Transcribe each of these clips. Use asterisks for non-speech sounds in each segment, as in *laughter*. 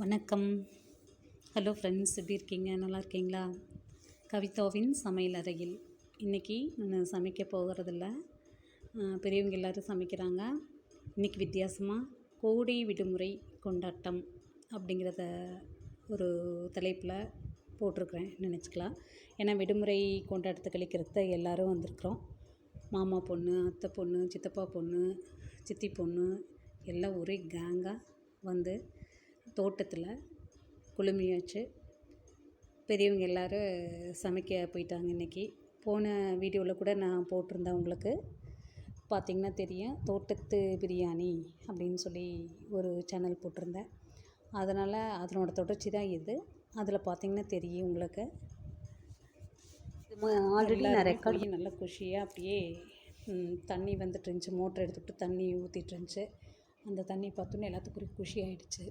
வணக்கம். Hello friends எப்படி இருக்கீங்க? நல்லா இருக்கீங்களா? கவிதாவின் சமையல் அறையில். இன்றைக்கி நான் சமைக்க போகிறதில்ல. பெரியவங்க எல்லோரும் சமைக்கிறாங்க. இன்றைக்கி வித்தியாசமாக கோடை விடுமுறை கொண்டாட்டம் அப்படிங்கிறத ஒரு தலைப்பில் போட்டிருக்கிறேன் நினச்சிக்கலாம். ஏன்னா விடுமுறை கொண்டாட்டத்தை கழிக்கிறத எல்லோரும் வந்திருக்கிறோம். மாமா பொண்ணு அத்தை பொண்ணு சித்தப்பா பொண்ணு சித்தி பொண்ணு எல்லாம் ஒரே கேங்காக வந்து தோட்டத்தில் குழுமியாச்சு பெரியவங்க எல்லோரும் சமைக்க போயிட்டாங்க இன்றைக்கி போன வீடியோவில் கூட நான் போட்டிருந்தேன் உங்களுக்கு. பார்த்திங்கன்னா தெரியும் தோட்டத்து பிரியாணி அப்படின்னு சொல்லி ஒரு சேனல் போட்டிருந்தேன். அதனால் அதனோட தொடர்ச்சி தான் இது. அதில் பார்த்திங்கன்னா தெரியும் உங்களுக்கு. ஆல்ரெடி நான் ரெக்கார்ட் நல்ல குஷியாக அப்படியே தண்ணி வந்துட்டு இருந்துச்சு. மோட்டர் எடுத்துக்கிட்டு தண்ணி ஊற்றிட்டு இருந்துச்சு. அந்த தண்ணி பார்த்தோன்னே எல்லாத்துக்கும் ஒரு குஷி ஆயிடுச்சு.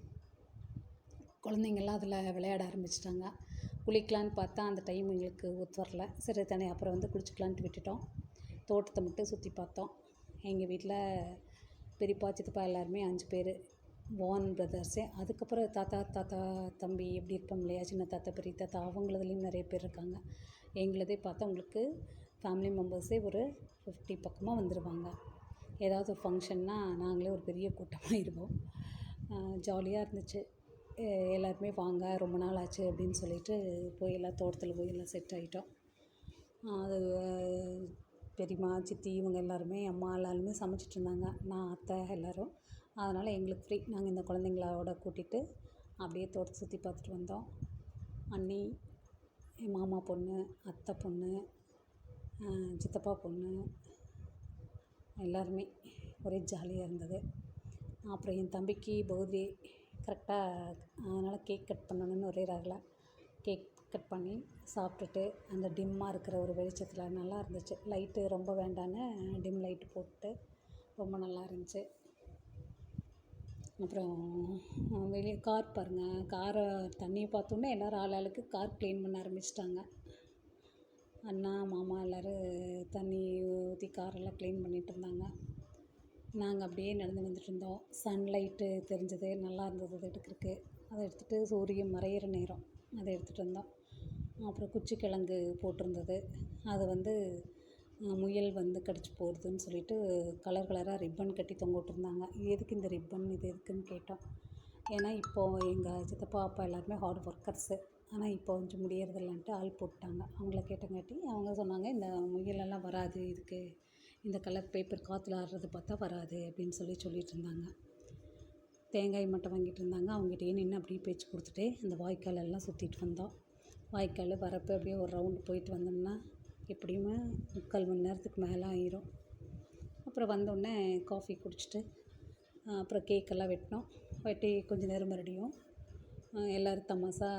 குழந்தைங்கள்லாம் அதில் விளையாட ஆரம்பிச்சிட்டாங்க. குளிக்கலான்னு பார்த்தா அந்த டைம் எங்களுக்கு ஒத்து வரல. சரி தானே அப்புறம் வந்து குளிச்சுக்கலான்ட்டு விட்டுட்டோம். தோட்டத்தை மட்டும் சுற்றி பார்த்தோம். எங்கள் வீட்டில் பெரியப்பா சித்தப்பா எல்லாருமே அஞ்சு பேர். வான் பிரதர்ஸு அதுக்கப்புறம் தாத்தா தாத்தா தம்பி எப்படி இருப்போம் இல்லையா? சின்ன தாத்தா பெரிய தாத்தா அவங்களதுலேயும் நிறைய பேர் இருக்காங்க. எங்களதே பார்த்தா உங்களுக்கு ஃபேமிலி மெம்பர்ஸே ஒரு ஃபிஃப்டி பக்கமாக வந்துடுவாங்க ஏதாவது ஃபங்க்ஷன்னால் நாங்களே ஒரு பெரிய கூட்டமாக *laughs* இருப்போம் ஜாலியாக இருந்துச்சு. எல்லாருமே வாங்க ரொம்ப நாள் ஆச்சு அப்படின்னு சொல்லிட்டு போய் எல்லாம் தோட்டத்தில் போய் எல்லாம் செட் ஆகிட்டோம் அது பெரியம்மா சித்தி இவங்க எல்லாருமே அம்மா எல்லாருமே சமைச்சிட்டு இருந்தாங்க. நான் அத்தை எல்லோரும். அதனால் எங்களுக்கு ஃப்ரீ நாங்கள் இந்த குழந்தைங்களோட கூட்டிகிட்டு அப்படியே தோட்டத்தை சுற்றி பார்த்துட்டு வந்தோம். அண்ணி என் மாமா பொண்ணு அத்தை பொண்ணு சித்தப்பா பொண்ணு எல்லாருமே ஒரே ஜாலியாக இருந்தது. அப்புறம் என் தம்பிக்கு பர்த்டே கரெக்டாக அதனால் கேக் கட் பண்ணணும்னு ஒரே ரகல கேக் கட் பண்ணி சாப்பிட்டுட்டு அந்த டிம்மாக இருக்கிற ஒரு வெளிச்சத்தில் நல்லா இருந்துச்சு. லைட்டு ரொம்ப வேண்டான்னு டிம் லைட்டு போட்டு ரொம்ப நல்லா இருந்துச்சு. அப்புறம் வெளியே கார் பாருங்கள் காரை தண்ணியை பார்த்தோன்னே எல்லோரும் ஆள் ஆளுக்கு கார் க்ளீன் பண்ண ஆரம்பிச்சிட்டாங்க. அண்ணா மாமா எல்லோரும் தண்ணி ஊற்றி காரெல்லாம் க்ளீன் பண்ணிகிட்டு இருந்தாங்க. நாங்கள் அப்படியே நடந்து வந்துட்டு இருந்தோம். சன்லைட்டு தெரிஞ்சது நல்லா இருந்தது அது எடுக்கிறதுக்கு. அதை எடுத்துகிட்டு சூரியன் மறையிற நேரம் அதை எடுத்துகிட்டு வந்தோம். அப்புறம் குச்சிக்கிழங்கு போட்டிருந்தது. அது வந்து முயல் வந்து கடிச்சு போகிறதுன்னு சொல்லிட்டு கலர் கலராக ரிப்பன் கட்டி தொங்க விட்டுருந்தாங்க. எதுக்கு இந்த ரிப்பன் இது எதுக்குன்னு கேட்டோம். ஏன்னா இப்போது எங்கள் சித்தப்பா அப்பா எல்லாருமே ஹார்ட் ஒர்க்கர்ஸு ஆனால் இப்போ கொஞ்சம் முடியறதில்லன்ட்டு ஆள் போட்டாங்க அவங்கள கேட்டங்காட்டி அவங்க சொன்னாங்க இந்த முயலெல்லாம் வராது இதுக்கு இந்த கலர் பேப்பர் காற்றுல ஆடுறது பார்த்தா வராது அப்படின்னு சொல்லி சொல்லிட்டு இருந்தாங்க. தேங்காய் மட்டும் வாங்கிட்டு இருந்தாங்க. அவங்ககிட்டயே நின்று அப்படியே பேச்சு கொடுத்துட்டு அந்த வாய்க்கால் எல்லாம் சுற்றிட்டு வந்தோம். வாய்க்கால் வரப்போ அப்படியே ஒரு ரவுண்டு போயிட்டு வந்தோம்னா எப்படியுமே முக்கால் மணி நேரத்துக்கு மேலே ஆயிரும். அப்புறம் வந்தோடனே காஃபி குடிச்சிட்டு அப்புறம் கேக்கெல்லாம் வெட்டினோம். வெட்டி கொஞ்சம் நேரம் மறுபடியும் எல்லோரும் தமாசா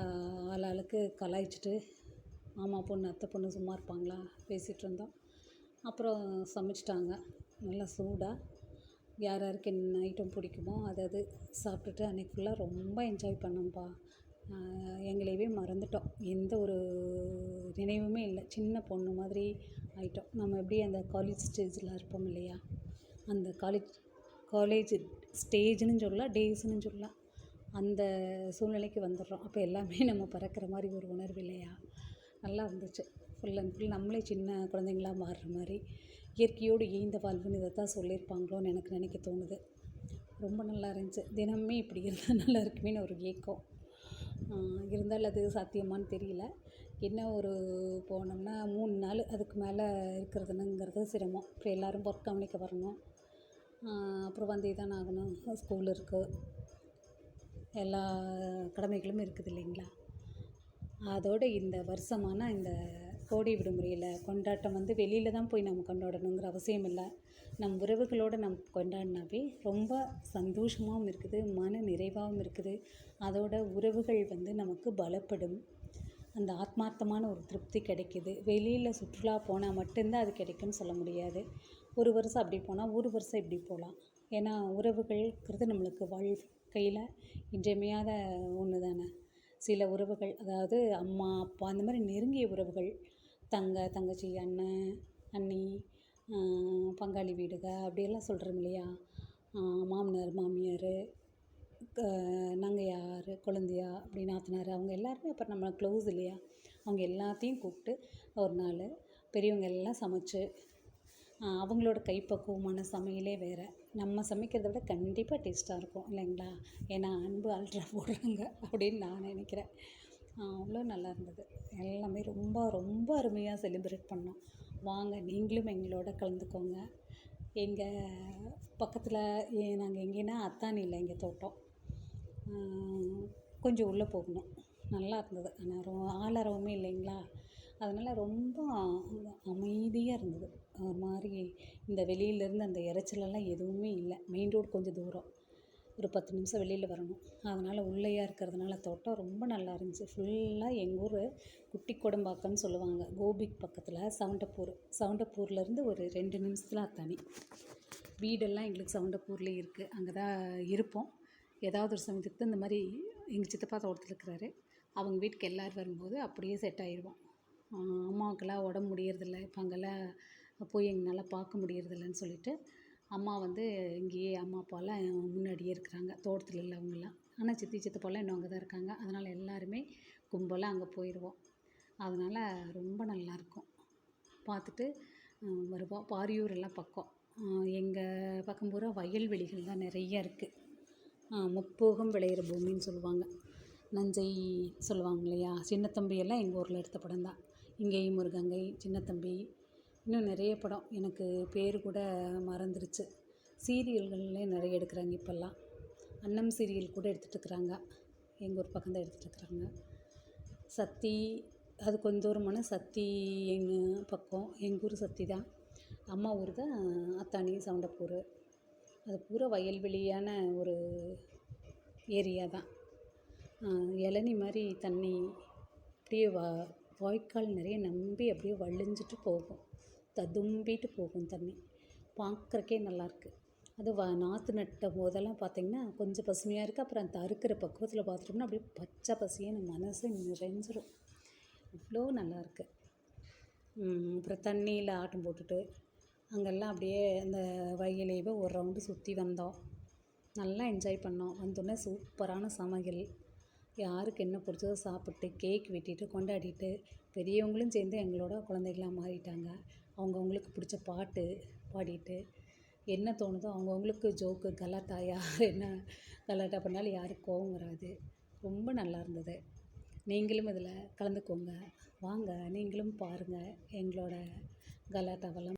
ஆள் ஆளுக்கு கலாய்ச்சிட்டு மாமா பொண்ணு அத்தை பொண்ணு சும்மா இருப்பாங்களா? பேசிகிட்டு இருந்தோம். அப்புறம் சமைச்சிட்டாங்க. நல்லா சூடாக யார் யாருக்கு என்ன ஐட்டம் பிடிக்குமோ அதை அது சாப்பிட்டுட்டு அன்றைக்கி ஃபுல்லாக ரொம்ப என்ஜாய் பண்ணோம்ப்பா. எங்களையவே மறந்துட்டோம். எந்த ஒரு நினைவுமே இல்லை. சின்ன பொண்ணு மாதிரி ஆயிட்டோம். நம்ம எப்படி அந்த காலேஜ் ஸ்டேஜில் இருப்போம் இல்லையா? அந்த காலேஜ் காலேஜ் ஸ்டேஜ்னு சொல்லலாம் டேஸ்னு சொல்லலாம். அந்த சூழ்நிலைக்கு வந்துடுறோம். அப்போ எல்லாமே நம்ம பறக்கிற மாதிரி ஒரு உணர்வு இல்லையா? நல்லா இருந்துச்சு. ஃபுல் அண்ட் ஃபுல் நம்மளே சின்ன குழந்தைங்களா மாறுற மாதிரி இயற்கையோடு இயந்த வாழ்வுன்னு இதை தான் சொல்லியிருப்பாங்களோன்னு எனக்கு நினைக்க தோணுது. ரொம்ப நல்லா இருந்துச்சு. தினமே இப்படி இருந்தால் நல்லா இருக்குமேனு ஒரு ஏக்கம். இருந்தாலும் அது சாத்தியமான்னு தெரியல. என்ன ஒரு போனோம்னா மூணு நாள் அதுக்கு மேலே இருக்கிறதுனுங்கிறது சிரமம். இப்போ எல்லோரும் ஒர்க் கவனிக்க வரணும். அப்புறம் வந்தே தான் ஆகணும். ஸ்கூல் இருக்குது எல்லா கடமைகளும் இருக்குது இல்லைங்களா? அதோடு இந்த வருஷமான இந்த கோடை விடுமுறையில் கொண்டாட்டம் வந்து வெளியில் தான் போய் நம்ம கொண்டாடணுங்கிற அவசியம் இல்லை. நம் உறவுகளோடு நம் கொண்டாடினாவே ரொம்ப சந்தோஷமாகவும் இருக்குது மன நிறைவாகவும் இருக்குது. அதோட உறவுகள் வந்து நமக்கு பலப்படும். அந்த ஆத்மார்த்தமான ஒரு திருப்தி கிடைக்கிது. வெளியில் சுற்றுலா போனால் மட்டும்தான் அது கிடைக்கும்னு சொல்ல முடியாது. ஒரு வருஷம் அப்படி போனால் ஒரு வருஷம் இப்படி போகலாம் ஏன்னா உறவுகள்ங்கிறது நம்மளுக்கு வாழ்க்கையில் இன்றியமையாத ஒன்று தானே சில உறவுகள் அதாவது அம்மா அப்பா அந்த மாதிரி நெருங்கிய உறவுகள் தங்க தங்கச்சி அண்ணன் அண்ணி பங்காளி வீடுக அப்படியெல்லாம் சொல்கிறோம் இல்லையா? மாமனார் மாமியார் நாங்கள் யார் குழந்தையா அப்படி நாத்தனார் அவங்க எல்லாருமே அப்புறம் நம்ம க்ளோஸ் இல்லையா? அவங்க எல்லாத்தையும் கூப்பிட்டு ஒரு நாள் பெரியவங்க எல்லாம் சமைச்சு அவங்களோட கைப்பக்குவமான சமையலே வேறு. நம்ம சமைக்கிறத விட கண்டிப்பாக டேஸ்ட்டாக இருக்கும் இல்லைங்களா? ஏன்னா அன்பு அல்ட்ரா போடுறாங்க அப்படின்னு நான் நினைக்கிறேன். அவ்வளோ நல்லா இருந்தது எல்லாமே ரொம்ப ரொம்ப அருமையாக செலிப்ரேட் பண்ணோம். வாங்க நீங்களும் எங்களோட கலந்துக்கோங்க. எங்கள் பக்கத்தில் நாங்கள் எங்கேன்னா அத்தானியில் எங்கள் தோட்டம். கொஞ்சம் உள்ளே போகணும். நல்லா இருந்தது ஆனால் ரொ ஆளரவமே இல்லைங்களா? அதனால் ரொம்ப அமைதியாக இருந்தது. ஒரு மாதிரி இந்த வெளியிலேருந்து அந்த இரைச்சலெல்லாம் எதுவுமே இல்லை. மெயின் ரோடு கொஞ்சம் தூரம். ஒரு பத்து நிமிஷம் வெளியில் வரணும். அதனால் உள்ளேயா இருக்கிறதுனால தோட்டம் ரொம்ப நல்லா இருந்துச்சு. ஃபுல்லாக எங்கள் ஊர் குட்டி கொடம்பாக்கம்னு சொல்லுவாங்க. கோபிக்கு பக்கத்தில் சவுண்டப்பூர். சவுண்டப்பூர்லேருந்து ஒரு ரெண்டு நிமிஷத்தில் அத்தானி வீடெல்லாம் எங்களுக்கு சவுண்டப்பூர்லேயே இருக்குது அங்கே தான் இருப்போம். ஏதாவது ஒரு சமயத்துக்கு இந்த மாதிரி எங்கள் சித்தப்பா தோட்டத்தில் இருக்கிறாரு. அவங்க வீட்டுக்கு எல்லோரும் வரும்போது அப்படியே செட் ஆயிடுவோம் அம்மாவுக்கெல்லாம் உடம்பு முடியறதில்ல. இப்போ அங்கெல்லாம் போய் எங்களால் பார்க்க முடியறதில்லன்னு சொல்லிட்டு அம்மா வந்து இங்கேயே அம்மா அப்பாலாம் முன்னாடியே இருக்கிறாங்க. தோட்டத்தில் உள்ளவங்கெல்லாம். ஆனால் சித்தி சித்தப்பாலாம் இன்னும் அங்கே தான் இருக்காங்க. அதனால் எல்லாருமே கும்பலாக அங்கே போயிடுவோம் அதனால் ரொம்ப நல்லாயிருக்கும் பார்த்துட்டு வருவோம் பாரியூர் எல்லாம் பக்கம். எங்கள் பக்கம் பூரா வயல்வெளிகள் தான் நிறைய இருக்குது முப்போகம் விளையிற பூமின்னு சொல்லுவாங்க. நஞ்சை சொல்லுவாங்க இல்லையா? சின்னத்தம்பி எல்லாம் எங்கள் ஊரில் எடுத்த படம் தான். இங்கேயும் ஒரு கங்கை சின்னத்தம்பி இன்னும் நிறைய படம் எனக்கு பேர் கூட மறந்துருச்சு. சீரியல்கள்லே நிறைய எடுக்கிறாங்க இப்போல்லாம். அன்னம் சீரியல் கூட எடுத்துகிட்ருக்குறாங்க எங்கள் ஊர் பக்கம் தான் எடுத்துகிட்ருக்குறாங்க சத்தி அது கொஞ்சம் தூரமான சக்தி எங்கள் பக்கம் எங்கள் ஊர் சக்தி தான். அம்மா ஊர் தான் அத்தானி சவுண்டப்பூர். அது பூரா வயல்வெளியான ஒரு ஏரியா தான். இளநி மாதிரி தண்ணி அப்படியே வா வாய்க்கால் நிறைய நம்பி அப்படியே வழிஞ்சிட்டு போகும். ததும்பிட்டு போகும் தண்ணி. பார்க்குறக்கே நல்லாயிருக்கு. அது வ நாற்று நட்ட போதெல்லாம் பார்த்திங்கன்னா கொஞ்சம் பசுமையாக இருக்குது அப்புறம் அந்த அறுக்கிற பக்குவத்தில் பார்த்துட்டோம்னா அப்படியே பச்சை பசின்னு மனசு நிறைஞ்சிரும். அவ்வளோ நல்லாயிருக்கு. அப்புறம் தண்ணியில் ஆட்டம் போட்டுட்டு அங்கெல்லாம் அப்படியே அந்த வயலையே ஒரு ரவுண்டு சுற்றி வந்தோம். நல்லா என்ஜாய் பண்ணோம். வந்தோடனே சூப்பரான சமையல். யாருக்கு என்ன பிடிச்சதோ சாப்பிட்டு கேக் வெட்டிட்டு கொண்டாடிட்டு பெரியவங்களும் சேர்ந்து எங்களோட குழந்தைகளாக மாறிட்டாங்க. அவங்கவுங்களுக்கு பிடிச்ச பாட்டு பாடிட்டு என்ன தோணுதோ அவங்கவுங்களுக்கு ஜோக்கு கலாட்டா யார் என்ன கலாட்டா பண்ணாலும் யாருக்கு கோவம் வராது. ரொம்ப நல்லா இருந்தது. நீங்களும் இதில் கலந்துக்கோங்க. வாங்க நீங்களும் பாருங்கள் எங்களோட கலாட்டாவெல்லாம்.